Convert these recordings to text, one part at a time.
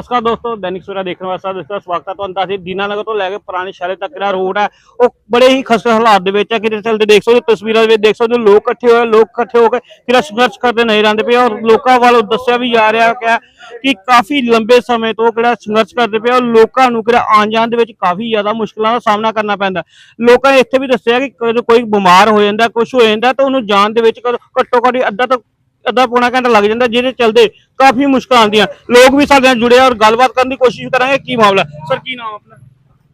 ਨਮਸਕਾਰ ਦੋਸਤੋ, ਦੈਨਿਕ ਸਵੇਰਾ ਦੇਖਣ ਵਾਸਤੇ ਦੋਸਤੋ ਸਵਾਗਤ ਹੈ ਤੁਹਾਨੂੰ। ਦੱਸਦੇ ਦੀਨਾਨਗਰ ਤੋਂ ਲੈ ਕੇ ਪੁਰਾਣੇ ਸ਼ਹਿਰ ਤੱਕ ਦਾ ਰੋਡ ਹੈ। ਉਹ ਬੜੇ ਹੀ ਖਸਤੇ ਹਾਲਾਤ ਦੇ ਵਿੱਚ ਹੈ। ਕਿਤੇ ਚੱਲਦੇ ਦੇਖ ਸਕਦੇ ਤਸਵੀਰਾਂ ਵਿੱਚ ਦੇਖ ਸਕਦੇ ਲੋਕ ਇਕੱਠੇ ਹੋਏ, ਲੋਕ ਇਕੱਠੇ ਹੋ ਕੇ ਕਿਹੜਾ ਸੰਘਰਸ਼ ਕਰਦੇ ਨਜ਼ਰ ਆਉਂਦੇ ਪਏ ਔਰ ਲੋਕਾਂ ਵੱਲੋਂ ਦੱਸਿਆ ਵੀ ਜਾ ਰਿਹਾ ਹੈ ਕਿ ਕਾਫੀ ਲੰਬੇ ਸਮੇਂ ਤੋਂ ਕਿਹੜਾ ਸੰਘਰਸ਼ ਕਰਦੇ ਪਏ ਔਰ ਲੋਕਾਂ ਨੂੰ ਕਿਹੜਾ ਆਉਣ ਜਾਣ ਦੇ ਵਿੱਚ ਕਾਫੀ ਜ਼ਿਆਦਾ ਮੁਸ਼ਕਲਾਂ ਦਾ ਸਾਹਮਣਾ ਕਰਨਾ ਪੈਂਦਾ। ਲੋਕਾਂ ਨੇ ਇੱਥੇ ਵੀ ਦੱਸਿਆ ਕਿ ਕਦੇ ਕੋਈ ਬਿਮਾਰ ਹੋ ਜਾਂਦਾ ਕੁਝ ਹੋ ਜਾਂਦਾ ਤਾਂ ਉਹਨੂੰ ਜਾਣ ਦੇ ਵਿੱਚ ਘੱਟੋ ਘੱਟ ਅੱਧਾ ਤੋਂ ਅੱਧਾ ਪੌਣਾ ਘੰਟਾ ਲੱਗ ਜਾਂਦਾ ਜਿਹਦੇ ਚਲਦੇ ਕਾਫੀ ਮੁਸ਼ਕਲਾਂ ਆਉਂਦੀਆਂ। ਲੋਕ ਵੀ ਸਾਡੇ ਨਾਲ ਜੁੜੇ ਆ ਔਰ ਗੱਲਬਾਤ ਕਰਨ ਦੀ ਕੋਸ਼ਿਸ਼ ਕਰਾਂਗੇ। ਕੀ ਮਾਮਲਾ? ਸਰ ਕੀ ਨਾਮ ਆਪਣਾ?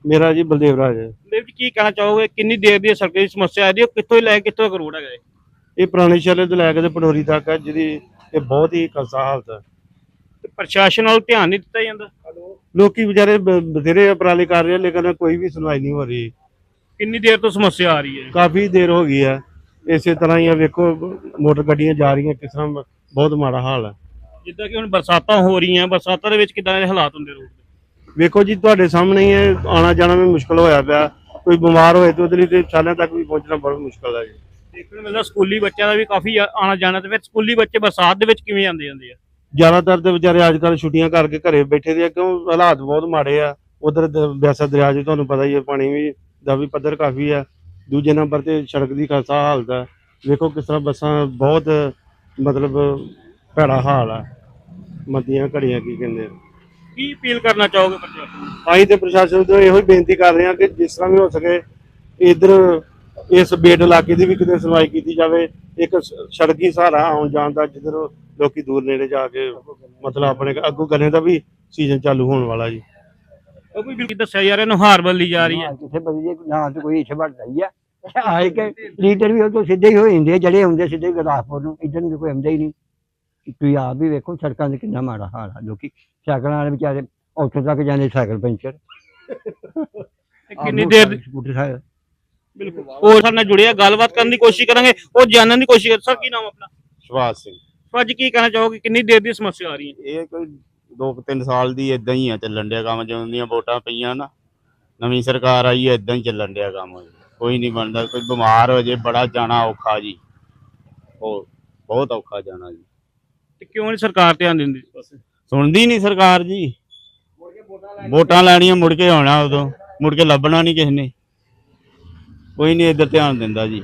ਮੇਰਾ ਜੀ ਬਲਦੇਵ ਰਾਜ ਹੈ। ਦੇਵ ਜੀ ਕੀ ਕਹਿਣਾ ਚਾਹੋਗੇ? ਕਿੰਨੀ ਦੇਰ ਦੀ ਇਹ ਸੜਕ ਦੀ ਸਮੱਸਿਆ ਹੈ? ਜੀ ਕਿੱਥੋਂ ਹੀ ਲੈ ਕੇ ਕਿੱਥੋਂ ਤੱਕ ਰੋਡ ਹੈਗਾ ਇਹ? ਇਹ ਪੁਰਾਣੇ ਸ਼ਹਿਰ ਤੋਂ ਲੈ ਕੇ ਤੇ ਪਟੋਰੀ ਤੱਕ ਹੈ ਜਿਹਦੀ ਇਹ ਬਹੁਤ ਹੀ ਖਸਤਾ ਹਾਲਤ ਹੈ। ਤੇ ਪ੍ਰਸ਼ਾਸਨ ਵੱਲ ਧਿਆਨ ਨਹੀਂ ਦਿੱਤਾ ਜਾਂਦਾ? ਲੋਕੀ ਵਿਚਾਰੇ ਬ- ਬਥੇਰੇ ਉਪਰਾਲੇ ਕਰ ਰਹੇ ਆ, ਲੇਕਿਨ ਕੋਈ ਵੀ ਸੁਣਵਾਈ ਨਹੀਂ ਹੋ ਰਹੀ। ਕਿੰਨੀ ਦੇਰ ਤੋਂ ਸਮੱਸਿਆ ਆ ਰਹੀ ਹੈ? ਕਾਫੀ ਦੇਰ ਹੋ ਗਈ ਹੈ। ਇਸੇ ਤਰ੍ਹਾਂ ਹੀ ਆ ਵੇਖੋ ਮੋਟਰ ਗੱਡੀਆਂ ਜਾ ਰਹੀਆਂ ਕਿਸ ਤਰ੍ਹਾਂ ਬਹੁਤ ਮਾੜਾ ਹਾਲ ਹੈ ਜਿੱਦਾਂ ਕਿ ਹੁਣ ਬਰਸਾਤਾਂ ਹੋ ਰਹੀਆਂ ਬਰਸਾਤਾਂ ਦੇ ਵਿੱਚ ਕਿਦਾਂ ਦੇ ਹਾਲਾਤ ਹੁੰਦੇ ਰੋਡ ਦੇ? ਵੇਖੋ ਜੀ ਤੁਹਾਡੇ ਸਾਹਮਣੇ ਹੀ ਆਣਾ ਜਾਣਾ ਵੀ ਮੁਸ਼ਕਲ ਹੋਇਆ ਪਿਆ। ਕੋਈ ਬਿਮਾਰ ਹੋਏ ਤੇ ਉਹਦੇ ਲਈ ਤੇ ਸਾਲਾਂ ਤੱਕ ਵੀ ਪਹੁੰਚਣਾ ਬਹੁਤ ਮੁਸ਼ਕਲ ਹੈ ਜੀ। ਦੇਖਣ ਮਿਲਦਾ ਸਕੂਲੀ ਬੱਚਿਆਂ ਦਾ ਵੀ ਕਾਫੀ ਆ- ਆਉਣਾ ਜਾਣਾ ਤੇ ਫਿਰ ਸਕੂਲੀ ਬੱਚੇ ਬਰਸਾਤ ਦੇ ਵਿੱਚ ਕਿਵੇਂ ਜਾਂਦੇ ਜਾਂਦੇ ਆ? ਜ਼ਿਆਦਾਤਰ ਤੇ ਵਿਚਾਰੇ ਅੱਜ ਕੱਲ ਛੁੱਟੀਆਂ ਕਰਕੇ ਘਰੇ ਬੈਠੇ ਦੇ ਆ ਕਿਉਂ ਹਾਲਾਤ ਬਹੁਤ ਮਾੜੇ ਆ। ਉਧਰ ਬਿਆਸਾ ਦਰਿਆ ਜੀ ਤੁਹਾਨੂੰ ਪਤਾ ਹੀ ਹੈ ਪਾਣੀ ਵੀ ਦਾ ਵੀ ਪੱਧਰ ਕਾਫੀ ਆ। ਦੂਜੇ ਨੰਬਰ ਤੇ ਸੜਕ ਦੀ ਖਾਸਾ ਹਾਲਤ ਆ। ਵੇਖੋ ਕਿਸ ਤਰ੍ਹਾਂ ਬੱਸਾਂ ਬਹੁਤ ਮਤਲਬ ਭੈੜਾ ਹਾਲ ਆ। ਮੱਦੀਆਂ ਘੜੀਆਂ ਕੀ ਕਹਿੰਦੇ ਆ। ਕੀ ਅਪੀਲ ਕਰਨਾ ਚਾਹੋਗੇ ਪ੍ਰਸ਼ਾਸਨ ਨੂੰ? ਅਸੀਂ ਤੇ ਪ੍ਰਸ਼ਾਸਨ ਤੋਂ ਇਹੋ ਹੀ ਬੇਨਤੀ ਕਰ ਰਹੇ ਹਾਂ ਕਿ ਜਿਸ ਤਰ੍ਹਾਂ ਵੀ ਹੋ ਸਕੇ ਇਧਰ ਇਸ ਬੇਟ ਇਲਾਕੇ ਦੀ ਵੀ ਕਿਤੇ ਸੁਣਵਾਈ ਕੀਤੀ ਜਾਵੇ। ਇੱਕ ਸ- ਸੜਕੀ ਸਹਾਰਾ ਆਉਣ ਜਾਣ ਦਾ ਜਿੱਧਰ ਲੋਕੀ ਦੂਰ ਨੇੜੇ ਜਾ ਕੇ ਮਤਲਬ ਆਪਣੇ ਅੱਗੋਂ ਗੰਨੇ ਦਾ ਵੀ ਸੀਜ਼ਨ ਚਾਲੂ ਹੋਣ ਵਾਲਾ ਜੀ। ਉਹ ਵੀ ਬਿਲਕੁਲ ਦੱਸਿਆ ਜਾ ਰਿਹਾ ਨੁਹਾਰ ਬੱਲੀ ਜਾ ਰਹੀ ਹੈ। ਕਿੱਥੇ ਬਦਲੀ ਨਾ ਤੇ ਕੋਈ ਇੱਥੇ ਵੱਢਦਾ ਹੀ। ਆ ਆਏ ਕਿ ਲੀਡਰ ਵੀ ਉਹ ਤੋਂ ਸਿੱਧੇ ਹੀ ਹੋ ਜਾਂਦੇ ਆ, ਜਿਹੜੇ ਹੁੰਦੇ ਸਿੱਧੇ ਗੁਰਦਾਸਪੁਰ ਨੂੰ ਇੱਧਰ ਨੂੰ ਤਾਂ ਕੋਈ ਆਉਂਦਾ ਹੀ ਨਹੀਂ। ਤੁਸੀਂ ਆਪ ਵੀ ਵੇਖੋ ਸੜਕਾਂ ਦੇ ਕਿੰਨਾ ਮਾੜਾ ਹਾਲ ਆ ਲੋਕੀ ਸਾਈਕਲਾਂ ਵਾਲੇ ਵਿਚਾਰੇ ਉੱਥੇ ਤੱਕ ਜਾਂਦੇ ਸਾਈਕਲ ਪੈਂਚਰ। ਤੇ ਕਿੰਨੀ ਦੇਰ ਦੀ- ਸਕੂਟਰ ਸਾਈਕਲ। ਬਿਲਕੁਲ। ਹੋਰ ਸਾਡੇ ਨਾਲ ਜੁੜੇ ਆ ਗੱਲਬਾਤ ਕਰਨ ਦੀ ਕੋਸ਼ਿਸ਼ ਕਰਾਂਗੇ ਉਹ ਜਾਣਨ ਦੀ ਕੋਸ਼ਿਸ਼ ਕਰ ਸਰ ਕੀ ਨਾਮ ਆਪਣਾ? ਸੁਭਾਸ਼ ਸਿੰਘ। ਸੋ ਅੱਜ ਕੀ ਕਹਿਣਾ ਚਾਹੋਗੇ ਕਿੰਨੀ ਦੇਰ ਦੀ ਸਮੱਸਿਆ ਆ ਰਹੀ ਹੈ? ਇਹ ਕੋਈ 2-3 ਸਾਲ ਦੀ ਇਦਾਂ ਹੀ ਆ ਚੱਲਣ ਡਿਆ ਕੰਮ ਜਦੋਂ ਦੀਆਂ ਵੋਟਾਂ ਪਈਆਂ ਨਾ ਨਵੀਂ ਸਰਕਾਰ ਆਈ ਹੈ ਇਦਾਂ ਹੀ ਚੱਲਣ ਡਿਆ ਕੰਮ ਕੋਈ ਨਹੀਂ ਬਣਦਾ ਕੋਈ ਬਿਮਾਰ ਹੋ ਜੇ ਬੜਾ ਜਾਣਾ ਔਖਾ ਜੀ। ਉਹ ਬਹੁਤ ਔਖਾ ਜਾਣਾ ਜੀ। ਤੇ ਕਿਉਂ ਨਹੀਂ ਸਰਕਾਰ ਧਿਆਨ ਦਿੰਦੀ? ਇਸ ਪਾਸੇ ਸੁਣਦੀ ਨਹੀਂ ਸਰਕਾਰ ਜੀ। ਵੋਟਾਂ ਲੈਣੀਆਂ ਮੁੜ ਕੇ ਆਉਣਾ ਉਦੋਂ ਮੁੜ ਕੇ ਲੱਭਣਾ ਨਹੀਂ ਕਿਸੇ ਨੇ। ਕੋਈ ਨਹੀਂ ਇੱਧਰ ਧਿਆਨ ਦਿੰਦਾ ਜੀ।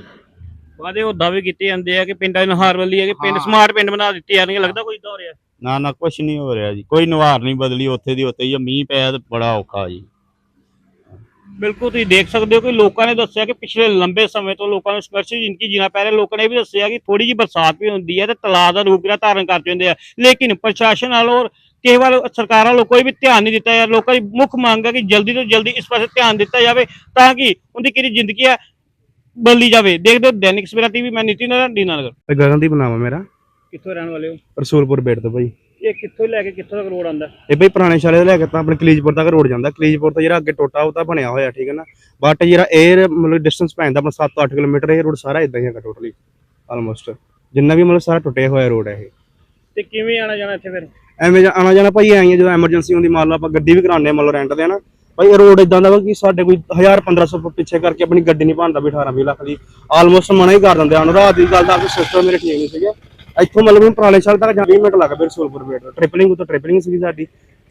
ਵਾਦੇ ਉਹ ਦਾਅਵੇ ਕੀਤੇ ਜਾਂਦੇ ਆ ਕਿ ਪਿੰਡਾਂ ਨੂੰ ਹਾਰ ਵੱਲੀ ਹੈ ਕਿ ਪਿੰਡ ਸਮਾਰਟ ਪਿੰਡ ਬਣਾ ਦਿੱਤੇ ਜਾ ਰਹੇ ਲੱਗਦਾ ਕੋਈ ਹੋ ਰਿਹਾ? ਨਾ ਨਾ ਕੁਛ ਨਹੀਂ ਹੋ ਰਿਹਾ ਜੀ। ਕੋਈ ਨਵਾਰ ਨਹੀਂ ਬਦਲੀ ਉੱਥੇ ਦੀ ਉੱਥੇ ਹੀ ਆ, ਮੀਂਹ ਪਿਆ ਤੇ ਬੜਾ ਔਖਾ ਜੀ। ਬਿਲਕੁਲ ਤੁਸੀਂ ਦੇਖ ਸਕਦੇ ਹੋ ਕਿ ਲੋਕਾਂ ਨੇ ਦੱਸਿਆ ਕਿ ਪਿਛਲੇ ਲੰਬੇ ਸਮੇਂ ਤੋਂ ਲੋਕਾਂ ਨੂੰ ਸੰਘਰਸ਼ ਜ਼ਿੰਦਗੀ ਜੀਣਾ ਪੈ ਰਿਹਾ। ਲੋਕਾਂ ਨੇ ਇਹ ਵੀ ਦੱਸਿਆ ਕਿ ਥੋੜੀ ਜਿਹੀ ਬਰਸਾਤ ਵੀ ਹੁੰਦੀ ਹੈ ਤੇ ਤਲਾਅ ਦਾ ਰੂਪ ਜਿਹੜਾ ਧਾਰਨ ਕਰ ਜਾਂਦੇ ਆ। ਲੇਕਿਨ ਪ੍ਰਸ਼ਾਸਨ ਵੱਲੋਂ ਕਿਸੇ ਵੱਲ ਸਰਕਾਰਾਂ ਵੱਲੋਂ ਕੋਈ ਵੀ ਧਿਆਨ ਨਹੀਂ ਦਿੱਤਾ ਰਿਹਾ। ਲੋਕਾਂ ਦੀ ਮੁੱਖ ਮੰਗ ਹੈ ਕਿ ਜਲਦੀ ਤੋਂ ਜਲਦੀ ਇਸ ਪਾਸੇ ਧਿਆਨ ਦਿੱਤਾ ਜਾਵੇ ਤਾਂ ਕਿ ਉਹਦੀ ਕਿਹੜੀ ਜ਼ਿੰਦਗੀ ਹੈ ਬਦਲੀ ਜਾਵੇ। ਦੇਖਦੇ ਹੋ ਦੈਨਿਕ ਸਵੇਰਾ ਟੀਵੀ ਮੈਂ ਨਿਤਿਨ ਦੀਨਾਨਗਰ। ਗਗਨਦੀਪ ਨਾਮ ਮੇਰਾ। ਕਿੱਥੋਂ ਰਹਿਣ ਵਾਲੇ ਹੋ? ਰਸੂਲਪੁਰ ਬੇਟ ਤੋਂ ਭਾਈ ਇਹ ਕਿੱਥੋਂ ਲੈ ਕੇ ਕਿੱਥੋਂ ਤੱਕ ਰੋਡ ਆਂਦਾ ਇਹ ਬਈ ਪੁਰਾਣੇ ਸ਼ਾਲੇ ਤੋਂ ਲੈ ਕੇ ਤਾਂ ਆਪਣੇ ਕਲੀਜਪੁਰ ਤੱਕ ਰੋਡ ਜਾਂਦਾ। ਕਲੀਜਪੁਰ ਤੋਂ ਜਿਹੜਾ ਅੱਗੇ ਟੋਟਾ ਉਹ ਤਾਂ ਬਣਿਆ ਹੋਇਆ ਠੀਕ ਹੈ ਨਾ? ਬਟ ਜਿਹੜਾ 에ਅਰ ਮਤਲਬ ਡਿਸਟੈਂਸ ਪੈਂਦਾ ਆਪਣਾ 7-8 ਕਿਲੋਮੀਟਰ ਇਹ ਰੋਡ ਸਾਰਾ ਇਦਾਂ ਹੀ ਹੈਗਾ ਟੋਟਲੀ ਆਲਮੋਸਟ ਜਿੰਨਾ ਵੀ ਮਤਲਬ ਸਾਰਾ ਟੁੱਟਿਆ ਹੋਇਆ ਰੋਡ ਹੈ ਇਹ। ਤੇ ਕਿਵੇਂ ਆਣਾ ਜਾਣਾ ਇੱਥੇ ਫਿਰ? ਐਵੇਂ ਜਾਂ ਆਣਾ ਜਾਣਾ ਭਾਈ ਐਂ ਜਦੋਂ ਐਮਰਜੈਂਸੀ ਹੁੰਦੀ ਮੰਨ ਲਓ ਆਪਾਂ ਗੱਡੀ ਵੀ ਕਰਾਉਂਦੇ ਆ ਮੰਨ ਲਓ ਰੈਂਟ ਤੇ ਨਾ ਭਾਈ ਰੋਡ ਇਦਾਂ ਦਾ ਵਾ ਕਿ ਸਾਡੇ ਕੋਈ 1000 1500 ਪਿੱਛੇ ਕਰਕੇ ਆਪਣੀ ਗੱਡੀ ਨਹੀਂ ਭਾਂਦਾ ਵੀ 18 20 ਲੱਖ ਦੀ। ਆਲਮੋਸਟ ਮਨਾ ਹੀ ਕਰ ਦਿੰਦੇ ਆ। ਰਾਤ ਦੀ ਗੱਲ ਦਾ ਕੋਈ ਸਿਸਟਮ ਮੇਰੇ ਠੀਕ ਨਹੀਂ ਸੀਗਾ। ਇੱਥੋਂ ਮਤਲਬ ਹੁਣ ਪੁਰਾਣੇ ਸਾਲ ਤੱਕ 20 ਮਿੰਟ ਲੱਗ ਪਏ ਰਸੂਲਪੁਰ ਬੇਟ ਟ੍ਰਿਪਲਿੰਗ ਉਤੋਂ ਟ੍ਰਿਪਲਿੰਗ ਸੀਗੀ ਸਾਡੀ।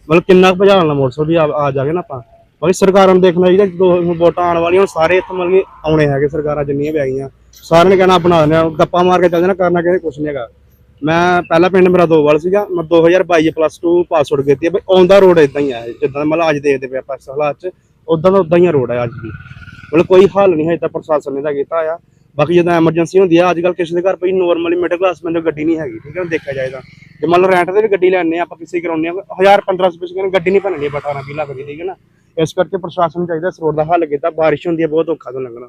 ਮਤਲਬ ਕਿੰਨਾ ਕੁ ਭਜਾਉਣ ਦਾ ਮੋਟਰਸਾਈਕਲ ਵੀ ਆ ਆ ਜਾਗੇ ਨਾ ਆਪਾਂ। ਬਾਕੀ ਸਰਕਾਰਾਂ ਨੂੰ ਦੇਖਣਾ ਚਾਹੀਦਾ ਜਦੋਂ ਵੋਟਾਂ ਆਉਣ ਵਾਲੀਆਂ ਸਾਰੇ ਇੱਥੇ ਮਤਲਬ ਕਿ ਆਉਣੇ ਹੈਗੇ ਸਰਕਾਰਾਂ ਜਿੰਨੀਆਂ ਵੀ ਆਈਆਂ ਸਾਰਿਆਂ ਨੇ ਕਹਿਣਾ ਬਣਾ ਦਿੰਦੇ ਆ ਗੱਪਾਂ ਮਾਰ ਕੇ ਚੱਲ ਜਾਣਾ ਕਰਨਾ ਕਿਸੇ ਕੁਝ ਨਹੀਂ ਹੈਗਾ। ਮੈਂ ਪਹਿਲਾ ਪਿੰਡ ਮੇਰਾ ਦੋਵਾਲ ਸੀਗਾ, ਮੈਂ 2022 ਪਲੱਸ 2 ਪਾਸ ਆਊਟ ਕੀਤੀ ਹੈ ਬਈ ਆਉਂਦਾ ਰੋਡ ਇਦਾਂ ਹੀ ਹੈ ਜਿੱਦਾਂ ਮਤਲਬ ਅੱਜ ਦੇਖਦੇ ਪਏ ਆਪਾਂ ਇਸ ਹਾਲਾਤ 'ਚ ਉਦਾਂ ਦਾ ਉਦਾਂ ਹੀ ਰੋਡ ਹੈ ਅੱਜ ਵੀ। ਮਤਲਬ ਕੋਈ ਹੱਲ ਨਹੀਂ ਹੈ ਤਾਂ ਪ੍ਰਸ਼ਾਸਨ ਨੇ ਤਾਂ ਕੀਤਾ ਆ। ਬਾਕੀ ਜਦੋਂ ਐਮਰਜੈਂਸੀ ਹੁੰਦੀ ਆ ਅੱਜ ਕੱਲ ਕਿਸੇ ਦੇ ਘਰ ਪਈ ਨੋਰਮਲੀ ਮਿਡਲ ਕਲਾਸ ਬੰਦੇ ਗੱਡੀ ਨਹੀਂ ਹੈਗੀ, ਠੀਕ ਹੈ ਦੇਖਿਆ ਜਾਏ ਤਾਂ। ਜੇ ਮੰਨ ਲਓ ਰੈਂਟ ਤੇ ਵੀ ਗੱਡੀ ਲੈਣੇ ਆ, ਆਪਾਂ ਕਿਸੇ ਕਰਾਉਂਦੇ ਆ 1000 1500 ਰੁਪਏ ਕਹਿੰਦੇ ਗੱਡੀ ਨਹੀਂ ਬਣਨੀ ਬਟਾਣਾ 20 ਲੱਖ ਦੀ, ਠੀਕ ਹੈ ਨਾ। ਇਸ ਕਰਕੇ ਪ੍ਰਸ਼ਾਸਨ ਨੂੰ ਚਾਹੀਦਾ ਇਸ ਰੋਡ ਦਾ ਹੱਲ ਕੀਤਾ, ਬਾਰਿਸ਼ ਹੁੰਦੀ ਹੈ ਬਹੁਤ ਔਖਾ ਤੋਂ ਲੰਘਣਾ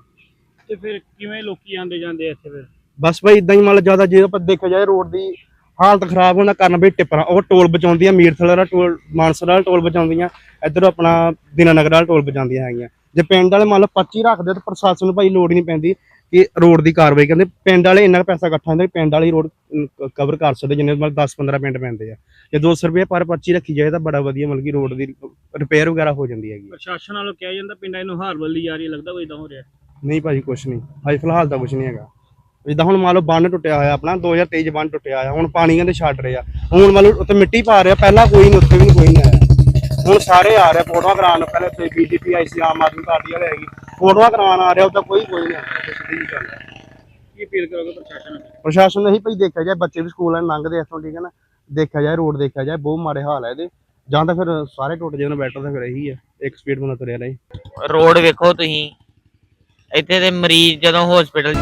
ਤੇ ਫਿਰ ਕਿਵੇਂ ਲੋਕੀ ਆਂਦੇ ਜਾਂਦੇ ਆ ਇੱਥੇ ਫਿਰ? ਬਸ ਭਾਈ ਇਦਾਂ ਹੀ ਮੰਨ ਲਓ ਜ਼ਿਆਦਾ ਜੇ ਆਪਾਂ ਦੇਖਿਆ ਜਾਏ ਰੋਡ ਦੀ ਹਾਲਤ ਖਰਾਬ ਹੋਣ ਦਾ ਕਾਰਨ ਬਈ ਟਿੱਪਰਾਂ ਉਹ ਟੋਲ ਬਚਾਉਂਦੀਆਂ ਮੀਰਥਲ ਵਾਲਾ ਟੋਲ ਮਾਨਸਰ ਵਾਲਾ ਟੋਲ ਬਚਾਉਂਦੀਆਂ ਇੱਧਰ ਆਪਣਾ ਦੀਨਾਨਗਰ ਵਾਲਾ ਟੋਲ ਬਚਾਉਂਦੀਆਂ ਹੈਗੀਆਂ। ਜੇ ਪਿੰਡ ਵਾਲੇ ਮੰਨ ਲਓ 25 ਰੱਖਦੇ ਤਾਂ ਪ੍ਰਸ਼ਾਸਨ ਨੂੰ ਭਾਈ ਲੋੜ ਨਹੀਂ ਪੈਂਦੀ ਕਿ ਰੋਡ ਦੀ ਕਾਰਵਾਈ ਕਹਿੰਦੇ ਪਿੰਡ ਵਾਲੇ ਇੰਨਾ ਪੈਸਾ ਇਕੱਠਾ ਹੁੰਦਾ ਪਿੰਡ ਵਾਲੀ ਰੋਡ ਕਵਰ ਕਰ ਸਕਦੇ ਜਿੰਨੇ ਮਤਲਬ 10 15 ਪਿੰਡ ਪੈਂਦੇ ਆ। ਜੇ 200 ਰੁਪਏ ਪਰ ਪਰਚੀ ਰੱਖੀ ਜਾਏ ਤਾਂ ਬੜਾ ਵਧੀਆ ਮਤਲਬ ਕਿ ਰੋਡ ਦੀ ਰਿਪੇਅਰ ਵਗੈਰਾ ਹੋ ਜਾਂਦੀ ਹੈਗੀ ਪ੍ਰਸ਼ਾਸਨ ਵੱਲੋਂ ਕਿਹਾ ਜਾਂਦਾ ਪਿੰਡਾਂ ਨੂੰ ਹਾਰ ਵੱਲੀ ਜਾ ਰਹੀ ਲੱਗਦਾ ਕੋਈ ਇਦਾਂ ਹੋ ਰਿਹਾ? ਨਹੀਂ ਭਾਜੀ ਕੁਛ ਨਹੀਂ। ਹਾਈ ਫਿਲਹਾਲ ਤਾਂ ਕੁਛ ਨਹੀਂ ਹੈਗਾ। ਜਿੱਦਾਂ ਹੁਣ ਮੰਨ ਲਓ ਬੰਨ ਟੁੱਟਿਆ ਹੋਇਆ ਆਪਣਾ 2023 ਚ ਬੰਨ ਟੁੱਟਿਆ ਹੋਇਆ ਹੁਣ ਪਾਣੀ ਕਹਿੰਦੇ ਛੱਡ ਰਹੇ ਆ। ਹੁਣ ਮੰਨ ਲਓ ਉੱਥੇ ਮਿੱਟੀ ਪਾ ਰਿਹਾ ਪਹਿਲਾਂ ਕੋਈ ਨਹੀਂ ਉੱਥੇ ਵੀ ਨਹੀਂ ਕੋਈ ਨਹੀਂ ਆਇਆ। ਹੁਣ ਸਾਰੇ ਆ ਰਹੇ ਫੋਟੋਆਂ ਕਰਾਉਣ ਨੂੰ ਪਹਿਲੇ ਤੇ ਬੀਜੇਪੀ ਆਈ ਸੀ ਆਮ ਆਦਮੀ ਪਾਰਟੀ ਵਾਲੇ ਹੈਗੀ। ਫੋਟੋਆਂ ਕਰਾਉਣ ਆ ਰਿਹਾ ਉਹਦਾ ਕੋਈ ਕੋਈ ਨਹੀਂ ਆਉਂਦਾ ਸਿੱਧੀ ਜਿਹੀ ਗੱਲ ਹੈ ਕੀ ਅਪੀਲ ਕਰੋਗੇ ਪ੍ਰਸ਼ਾਸਨ ਨੂੰ ਪ੍ਰਸ਼ਾਸਨ ਨੂੰ ਇਹੀ ਭਈ ਦੇਖਿਆ ਜਾਏ ਬੱਚੇ ਵੀ ਸਕੂਲ ਨਾਲ ਲੰਘਦੇ ਇੱਥੋਂ ਠੀਕ ਹੈ ਨਾ? ਦੇਖਿਆ ਜਾਏ ਰੋਡ ਦੇਖਿਆ ਜਾਏ ਬਹੁਤ ਮਾੜੇ ਹਾਲ ਹੈ ਇਹਦੇ। ਜਾਂ ਤਾਂ ਫਿਰ ਸਾਰੇ ਟੁੱਟ ਜਾਣ ਬੈਟਰ ਤਾਂ ਫਿਰ ਇਹੀ ਹੈ ਇੱਕ ਸਪੀਡ ਬਣਾ ਤੁਰਿਆ ਰਹੇ। ਰੋਡ ਵੇਖੋ ਤੁਸੀਂ ਇੱਥੇ ਦੇ ਮਰੀਜ਼ ਜਦੋਂ ਹਸਪੀਟਲ